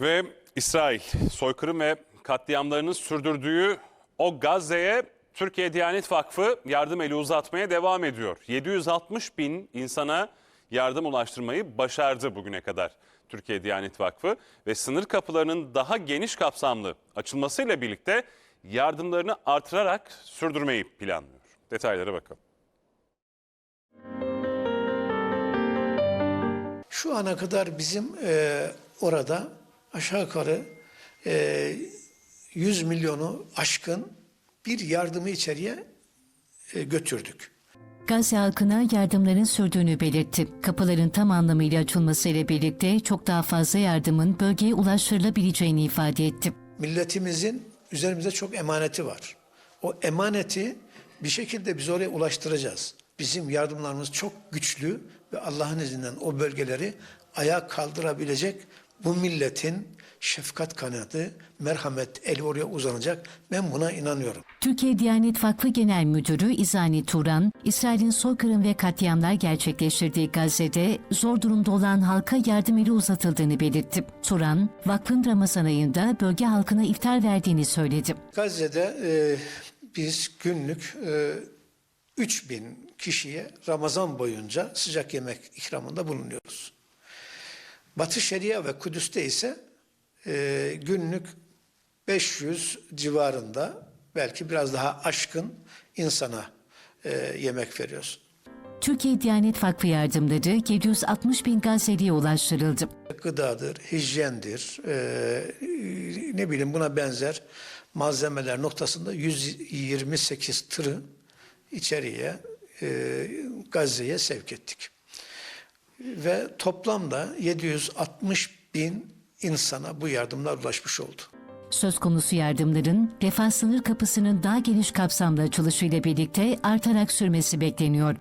Ve İsrail soykırım ve katliamlarını sürdürdüğü o Gazze'ye Türkiye Diyanet Vakfı yardım eli uzatmaya devam ediyor. 760 bin insana yardım ulaştırmayı başardı bugüne kadar Türkiye Diyanet Vakfı ve sınır kapılarının daha geniş kapsamlı açılmasıyla birlikte yardımlarını artırarak sürdürmeyi planlıyor. Detaylara bakalım. Şu ana kadar bizim e, orada aşağı yukarı e, 100 milyonu aşkın bir yardımı içeriye e, götürdük. Gazze halkına yardımların sürdüğünü belirtti. Kapıların tam anlamıyla açılmasıyla birlikte çok daha fazla yardımın bölgeye ulaştırılabileceğini ifade etti. Milletimizin üzerimizde çok emaneti var. O emaneti bir şekilde biz oraya ulaştıracağız. Bizim yardımlarımız çok güçlü ve Allah'ın izniyle o bölgeleri ayağa kaldırabilecek bu milletin şefkat kanadı, merhamet eli oraya uzanacak. Ben buna inanıyorum. Türkiye Diyanet Vakfı Genel Müdürü İzani Turan, İsrail'in soykırım ve katliamlar gerçekleştirdiği Gazze'de zor durumda olan halka yardım eli uzatıldığını belirtti. Turan, vakfın Ramazan ayında bölge halkına iftar verdiğini söyledi. Gazze'de e, biz günlük e, 3000 kişiye Ramazan boyunca sıcak yemek ikramında bulunuyoruz. Batı Şeria ve Kudüs'te ise e, günlük 500 civarında belki biraz daha aşkın insana e, yemek veriyoruz. Türkiye Diyanet Vakfı yardımları 760 bin Gazze'liye ulaştırıldı. Gıdadır, hijyendir, e, ne bileyim buna benzer malzemeler noktasında 128 tırı içeriye e, Gazze'ye sevk ettik. Ve toplamda 760 bin insana bu yardımlar ulaşmış oldu. Söz konusu yardımların refah sınır kapısının daha geniş kapsamlı açılışıyla birlikte artarak sürmesi bekleniyor.